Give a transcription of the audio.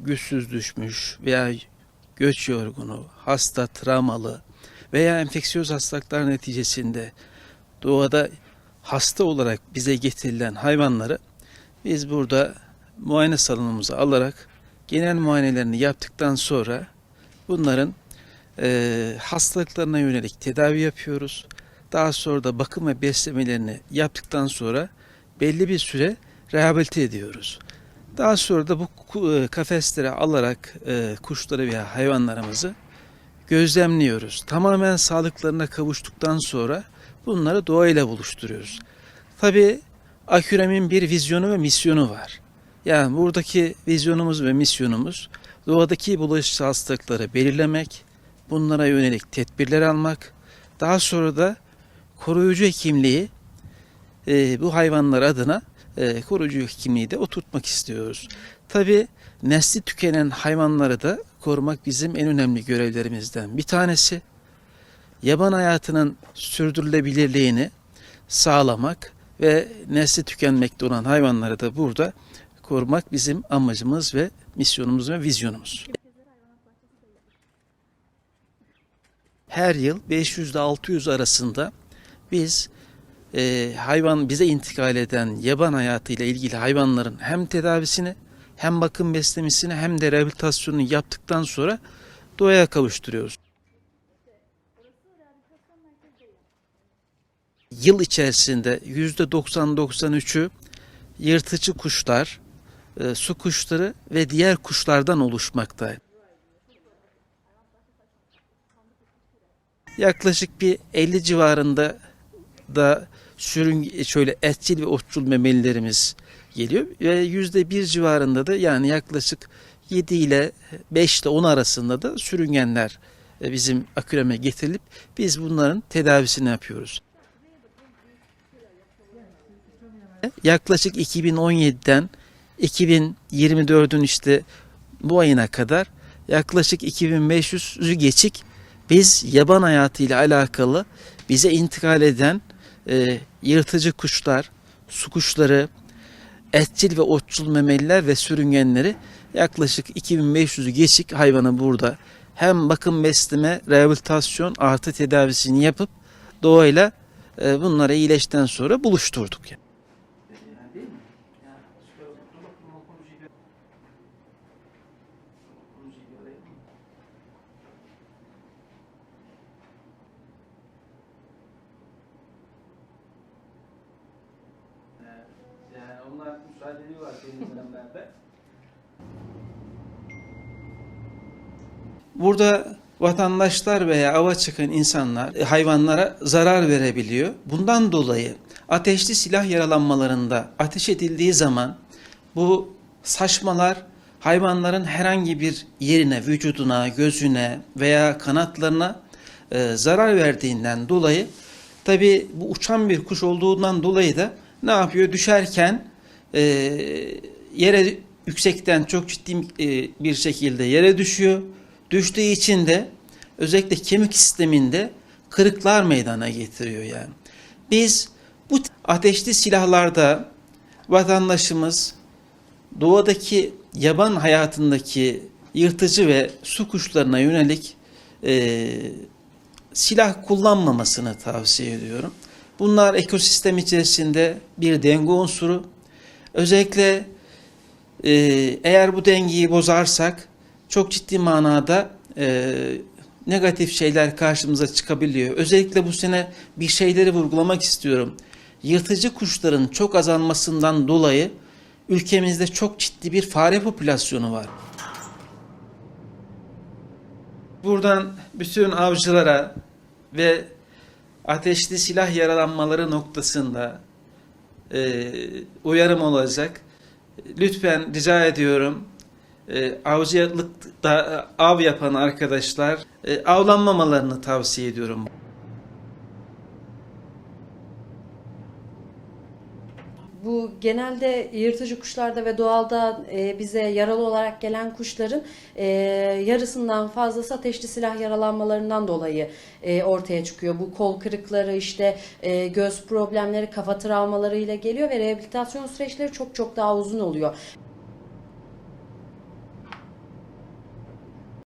güçsüz düşmüş veya göç yorgunu, hasta, travmalı veya enfeksiyöz hastalıklar neticesinde doğada hasta olarak bize getirilen hayvanları biz burada muayene salonumuza alarak genel muayenelerini yaptıktan sonra bunların eee, hastalıklarına yönelik tedavi yapıyoruz. Daha sonra da bakım ve beslemelerini yaptıktan sonra belli bir süre rehabilite ediyoruz. Daha sonra da bu e, kafeslere alarak e, kuşları veya hayvanlarımızı gözlemliyoruz. Tamamen sağlıklarına kavuştuktan sonra bunları doğayla buluşturuyoruz. Tabii Akürem'in bir vizyonu ve misyonu var. Yani buradaki vizyonumuz ve misyonumuz doğadaki bulaşıcı hastalıkları belirlemek, bunlara yönelik tedbirler almak, daha sonra da koruyucu hekimliği e, bu hayvanlar adına e, koruyucu hekimliği de oturtmak istiyoruz. Tabi nesli tükenen hayvanları da korumak bizim en önemli görevlerimizden bir tanesi. Yaban hayatının sürdürülebilirliğini sağlamak ve nesli tükenmekte olan hayvanları da burada korumak bizim amacımız ve misyonumuz ve vizyonumuz. Her yıl 500 ile 600 arasında biz e, hayvan bize intikal eden yaban hayatıyla ilgili hayvanların hem tedavisini hem bakım beslemesini hem de rehabilitasyonunu yaptıktan sonra doğaya kavuşturuyoruz. Yıl içerisinde %90-93'ü yırtıcı kuşlar, e, su kuşları ve diğer kuşlardan oluşmakta. Yaklaşık bir 50 civarında da sürün şöyle etçil ve otçul memelilerimiz geliyor ve yüzde bir civarında da yani yaklaşık 7 ile 5 ile 10 arasında da sürüngenler e, bizim aküreme getirilip biz bunların tedavisini yapıyoruz. Yaklaşık 2017'den 2024'ün işte bu ayına kadar yaklaşık 2500'ü geçik biz yaban hayatıyla alakalı bize intikal eden e, yırtıcı kuşlar, su kuşları, etçil ve otçul memeliler ve sürüngenleri yaklaşık 2500'ü geçik hayvanı burada hem bakım besleme, rehabilitasyon artı tedavisini yapıp doğayla e, bunları iyileşten sonra buluşturduk. Yani. Onlar müsaade ediyorlar senin dönemlerde. Burada vatandaşlar veya ava çıkan insanlar e, hayvanlara zarar verebiliyor. Bundan dolayı ateşli silah yaralanmalarında ateş edildiği zaman bu saçmalar hayvanların herhangi bir yerine, vücuduna, gözüne veya kanatlarına e, zarar verdiğinden dolayı tabi bu uçan bir kuş olduğundan dolayı da ne yapıyor? Düşerken e, yere yüksekten çok ciddi e, bir şekilde yere düşüyor. Düştüğü için de özellikle kemik sisteminde kırıklar meydana getiriyor yani. Biz bu ateşli silahlarda vatandaşımız doğadaki yaban hayatındaki yırtıcı ve su kuşlarına yönelik e, silah kullanmamasını tavsiye ediyorum. Bunlar ekosistem içerisinde bir denge unsuru. Özellikle e, eğer bu dengeyi bozarsak çok ciddi manada e, negatif şeyler karşımıza çıkabiliyor. Özellikle bu sene bir şeyleri vurgulamak istiyorum. Yırtıcı kuşların çok azalmasından dolayı ülkemizde çok ciddi bir fare popülasyonu var. Buradan bütün avcılara ve ateşli silah yaralanmaları noktasında e, uyarım olacak. Lütfen rica ediyorum e, avcılıkta av yapan arkadaşlar e, avlanmamalarını tavsiye ediyorum. Bu genelde yırtıcı kuşlarda ve doğalda e, bize yaralı olarak gelen kuşların e, yarısından fazlası ateşli silah yaralanmalarından dolayı e, ortaya çıkıyor. Bu kol kırıkları, işte e, göz problemleri, kafa travmalarıyla geliyor ve rehabilitasyon süreçleri çok çok daha uzun oluyor.